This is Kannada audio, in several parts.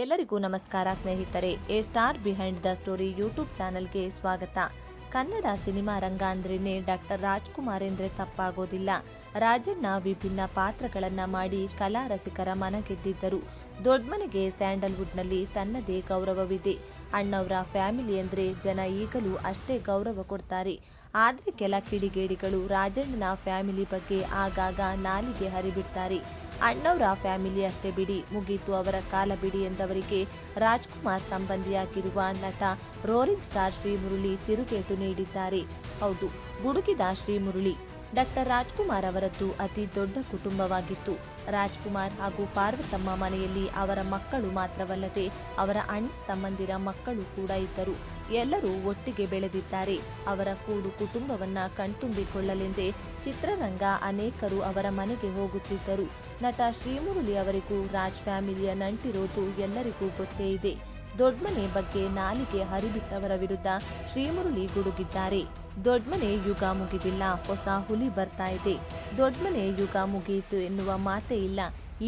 ಎಲ್ಲರಿಗೂ ನಮಸ್ಕಾರ ಸ್ನೇಹಿತರೆ, a star behind the story YouTube ಚಾನೆಲ್ಗೆ ಸ್ವಾಗತ. ಕನ್ನಡ ಸಿನಿಮಾ ರಂಗ ಅಂದ್ರೇನೆ ಡಾಕ್ಟರ್ ರಾಜ್ಕುಮಾರ್ ಎಂದ್ರೆ ತಪ್ಪಾಗೋದಿಲ್ಲ. ರಾಜಣ್ಣ ವಿಭಿನ್ನ ಪಾತ್ರಗಳನ್ನ ಮಾಡಿ ಕಲಾ ರಸಿಕರ ಮನ ಗೆದ್ದಿದ್ದರು. ದೊಡ್ಮನೆಗೆ ಸ್ಯಾಂಡಲ್ವುಡ್ನಲ್ಲಿ ತನ್ನದೇ ಗೌರವವಿದೆ. ಅಣ್ಣವರ ಫ್ಯಾಮಿಲಿ ಅಂದ್ರೆ ಜನ ಈಗಲೂ ಅಷ್ಟೇ ಗೌರವ ಕೊಡ್ತಾರೆ. ಆದ್ರೆ ಕೆಲ ಕಿಡಿಗೇಡಿಗಳು ರಾಜಣ್ಣನ ಫ್ಯಾಮಿಲಿ ಬಗ್ಗೆ ಆಗಾಗ ನಾಲಿಗೆ ಹರಿಬಿಡ್ತಾರೆ. ಅಣ್ಣವರ ಫ್ಯಾಮಿಲಿ ಅಷ್ಟೇ ಬಿಡಿ. ಮುಗೀತು ಅವರ ಕಾಲ ಬಿಡಿ ಎಂದವರಿಗೆ ರಾಜ್ಕುಮಾರ್ ಸಂಬಂಧಿಯಾಗಿರುವ ನಟ ರೋರಿಂಗ್ ಸ್ಟಾರ್ ಶ್ರೀ ಮುರುಳಿ ತಿರುಗೇಟು ನೀಡಿದ್ದಾರೆ. ಹೌದು ಗುಡುಕಿದ ಶ್ರೀ ಮುರುಳಿ ಡಾಕ್ಟರ್ ರಾಜ್ಕುಮಾರ್ ಅವರದ್ದು ಅತಿ ದೊಡ್ಡ ಕುಟುಂಬವಾಗಿತ್ತು. ರಾಜ್ಕುಮಾರ್ ಹಾಗೂ ಪಾರ್ವತಮ್ಮ ಮನೆಯಲ್ಲಿ ಅವರ ಮಕ್ಕಳು ಮಾತ್ರವಲ್ಲದೆ ಅವರ ಅಣ್ಣ ತಮ್ಮಂದಿರ ಮಕ್ಕಳು ಕೂಡ ಇದ್ದರು. ಎಲ್ಲರೂ ಒಟ್ಟಿಗೆ ಬೆಳೆದಿದ್ದಾರೆ. ಅವರ ಕೂಡು ಕುಟುಂಬವನ್ನ ಕಣ್ತುಂಬಿಕೊಳ್ಳಲೆಂದೇ ಚಿತ್ರರಂಗ ಅನೇಕರು ಅವರ ಮನೆಗೆ ಹೋಗುತ್ತಿದ್ದರು. ನಟ ಶ್ರೀಮುರುಳಿ ಅವರಿಗೂ ರಾಜ್ ಫ್ಯಾಮಿಲಿಯ ನಂಟಿರೋದು ಎಲ್ಲರಿಗೂ ಗೊತ್ತೇ ಇದೆ. ದೊಡ್ಮನೆ ಬಗ್ಗೆ ನಾಲಿಗೆ ಹರಿಬಿಟ್ಟವರ ವಿರುದ್ಧ ಶ್ರೀಮುರುಳಿ ಗುಡುಗಿದ್ದಾರೆ. ದೊಡ್ಮನೆ ಯುಗ ಮುಗಿದಿಲ್ಲ, ಹೊಸ ಹುಲಿ ಬರ್ತಾ ಇದೆ. ದೊಡ್ಮನೆ ಯುಗ ಮುಗಿಯಿತು ಎನ್ನುವ ಮಾತೇ ಇಲ್ಲ.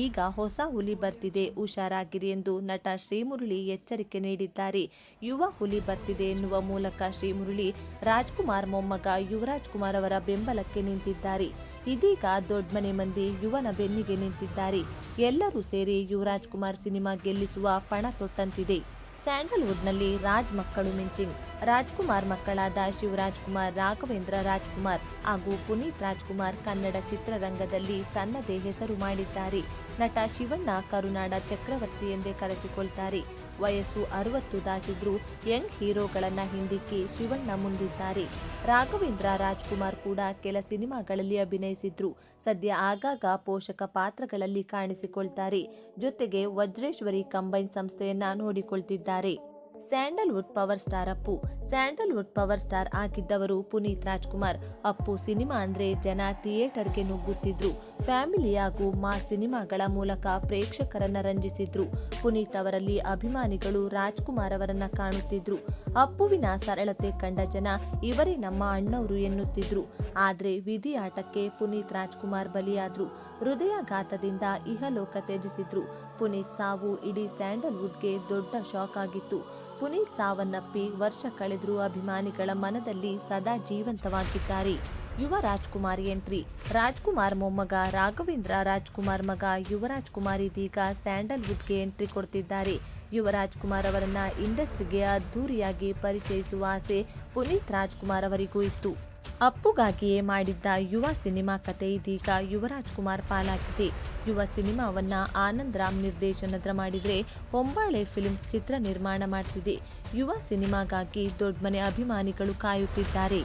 ಈಗ ಹೊಸ ಹುಲಿ ಬರ್ತಿದೆ, ಹುಷಾರಾಗಿರಿ ಎಂದು ನಟ ಶ್ರೀಮುರುಳಿ ಎಚ್ಚರಿಕೆ ನೀಡಿದ್ದಾರೆ. ಯುವ ಹುಲಿ ಬರ್ತಿದೆ ಎನ್ನುವ ಮೂಲಕ ಶ್ರೀಮುರುಳಿ ರಾಜ್ಕುಮಾರ್ ಮೊಮ್ಮಗ ಯುವರಾಜ್ ಕುಮಾರ್ ಅವರ ಬೆಂಬಲಕ್ಕೆ ನಿಂತಿದ್ದಾರೆ. ಇದೀಗ ದೊಡ್ಮನೆ ಮಂದಿ ಯುವನ ಬೆನ್ನಿಗೆ ನಿಂತಿದ್ದಾರೆ. ಎಲ್ಲರೂ ಸೇರಿ ಯುವರಾಜ್ ಕುಮಾರ್ ಸಿನಿಮಾ ಗೆಲ್ಲಿಸುವ ಪಣ ತೊಟ್ಟಂತಿದೆ. ಸ್ಯಾಂಡಲ್ವುಡ್ನಲ್ಲಿ ರಾಜ್ ಮಕ್ಕಳು ಮಿಂಚಿಂಗ್. ರಾಜ್ಕುಮಾರ್ ಮಕ್ಕಳಾದ ಶಿವರಾಜ್ ಕುಮಾರ್, ರಾಘವೇಂದ್ರ ರಾಜ್ಕುಮಾರ್ ಹಾಗೂ ಪುನೀತ್ ರಾಜ್ಕುಮಾರ್ ಕನ್ನಡ ಚಿತ್ರರಂಗದಲ್ಲಿ ತನ್ನದೇ ಹೆಸರು ಮಾಡಿದ್ದಾರೆ. ನಟ ಶಿವಣ್ಣ ಕರುನಾಡ ಚಕ್ರವರ್ತಿ ಎಂದೇ ಕರೆಸಿಕೊಳ್ತಾರೆ. ವಯಸ್ಸು ಅರವತ್ತು ದಾಟಿದ್ರೂ ಯಂಗ್ ಹೀರೋಗಳನ್ನ ಹಿಂದಿಕ್ಕಿ ಶಿವಣ್ಣ ಮುಂದಿದ್ದಾರೆ. ರಾಘವೇಂದ್ರ ರಾಜ್ಕುಮಾರ್ ಕೂಡ ಕೆಲ ಸಿನಿಮಾಗಳಲ್ಲಿ ಅಭಿನಯಿಸಿದ್ರು. ಸದ್ಯ ಆಗಾಗ ಪೋಷಕ ಪಾತ್ರಗಳಲ್ಲಿ ಕಾಣಿಸಿಕೊಳ್ತಾರೆ. ಜೊತೆಗೆ ವಜ್ರೇಶ್ವರಿ ಕಂಬೈನ್ ಸಂಸ್ಥೆಯನ್ನ ನೋಡಿಕೊಳ್ತಿದ್ದಾರೆ. Sandalwood power star Appu. Sandalwood power star ಆಗಿದ್ದವರು Puneeth Rajkumar. Appu cinema ಅಂದ್ರೆ ಜನ ಥಿಯೇಟರ್ಗೆ ನುಗ್ಗುತ್ತಿದ್ರು. ಫ್ಯಾಮಿಲಿ ಹಾಗೂ ಮಾ ಸಿನಿಮಾಗಳ ಮೂಲಕ ಪ್ರೇಕ್ಷಕರನ್ನ ರಂಜಿಸಿದ್ರು. ಪುನೀತ್ ಅವರಲ್ಲಿ ಅಭಿಮಾನಿಗಳು ರಾಜ್ಕುಮಾರ್ ಅವರನ್ನ ಕಾಣುತ್ತಿದ್ರು. ಅಪ್ಪುವಿನ ಸರಳತೆ ಕಂಡ ಜನ ಇವರೇ ನಮ್ಮ ಅಣ್ಣವರು ಎನ್ನುತ್ತಿದ್ರು. ಆದ್ರೆ ವಿಧಿ ಆಟಕ್ಕೆ ಪುನೀತ್ ರಾಜ್ಕುಮಾರ್ ಬಲಿಯಾದ್ರು. ಹೃದಯಾಘಾತದಿಂದ ಇಹಲೋಕ ತ್ಯಜಿಸಿದ್ರು. ಪುನೀತ್ ಸಾವು ಇಡೀ ಸ್ಯಾಂಡಲ್ವುಡ್ಗೆ ದೊಡ್ಡ ಶಾಕ್ ಆಗಿತ್ತು. ಪುನೀತ್ ಸಾವನ್ನಪ್ಪಿ ವರ್ಷ ಕಳೆದರೂ ಅಭಿಮಾನಿಗಳ ಮನದಲ್ಲಿ ಸದಾ ಜೀವಂತವಾಗಿದ್ದಾರೆ. ಯುವ ರಾಜ್ಕುಮಾರ್ ಎಂಟ್ರಿ. ರಾಜ್ಕುಮಾರ್ ಮೊಮ್ಮಗ ರಾಘವೇಂದ್ರ, ರಾಜ್ಕುಮಾರ್ ಮಗ ಯುವರಾಜ್ ಕುಮಾರ್ ಇದೀಗ ಸ್ಯಾಂಡಲ್ವುಡ್ಗೆ ಎಂಟ್ರಿ ಕೊಡ್ತಿದ್ದಾರೆ. ಯುವರಾಜ್ ಕುಮಾರ್ ಅವರನ್ನ ಇಂಡಸ್ಟ್ರಿಗೆ ಅದ್ಧೂರಿಯಾಗಿ ಪರಿಚಯಿಸುವ ಆಸೆ ಪುನೀತ್ ರಾಜ್ಕುಮಾರ್ ಅವರಿಗೂ ಇತ್ತು. ಅಪ್ಪುಗಾಗಿಯೇ ಮಾಡಿದ್ದ ಯುವ ಸಿನಿಮಾ ಕತೆ ಇದೀಗ ಯುವರಾಜ್ ಕುಮಾರ್ ಪಾಲಾಗಿದೆ. ಯುವ ಸಿನಿಮಾವನ್ನ ಆನಂದ್ ರಾಮ್ ನಿರ್ದೇಶನದ ಮಾಡಿದ್ರೆ ಹೊಂಬಾಳೆ ಫಿಲ್ಮ್ಸ್ ಚಿತ್ರ ನಿರ್ಮಾಣ ಮಾಡ್ತಿದೆ. ಯುವ ಸಿನಿಮಾಗಾಗಿ ದೊಡ್ಡ ಮನೆ ಅಭಿಮಾನಿಗಳು ಕಾಯುತ್ತಿದ್ದಾರೆ.